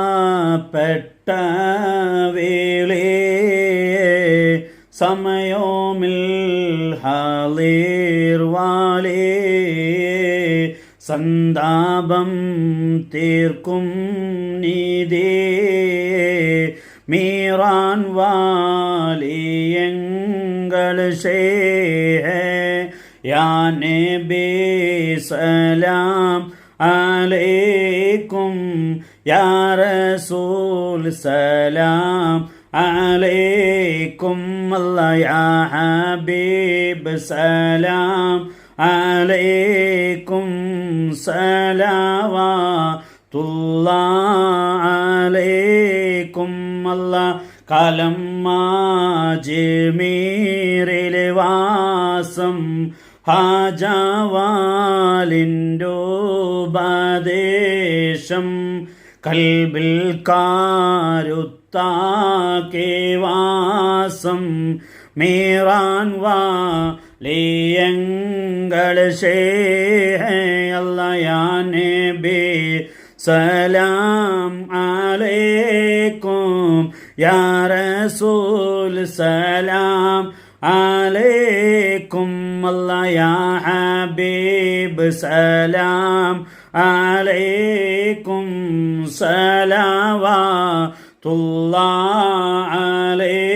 സല്ലാഫപ്പെട്ട വേളേ സമയോമിൽ ഹാലേർവാലേ വാലേ സന്താപം തീർക്കും നീതേ മീറാൻ വാലിയങ്ങൾ ഹേ യാ നബി സലാം عليكم يا رسول سلام عليكم الله يا حبيب سلام عليكم صلوات الله عليكم الله കാലം മാജിമീറിലെ വാസം ഹാജാവാലിന്റോപദേശം കൽബിൽ കാരുത്താകേവാസം വാസം മീറാൻ വാ ലിയങ്ങൾ ഷേഹയല്ലയാനെ ബേ സലാം അലൈക്കും യാ റസൂൽ സലാം عليكم الله يا حبيب سلام عليكم صلوات الله عليكم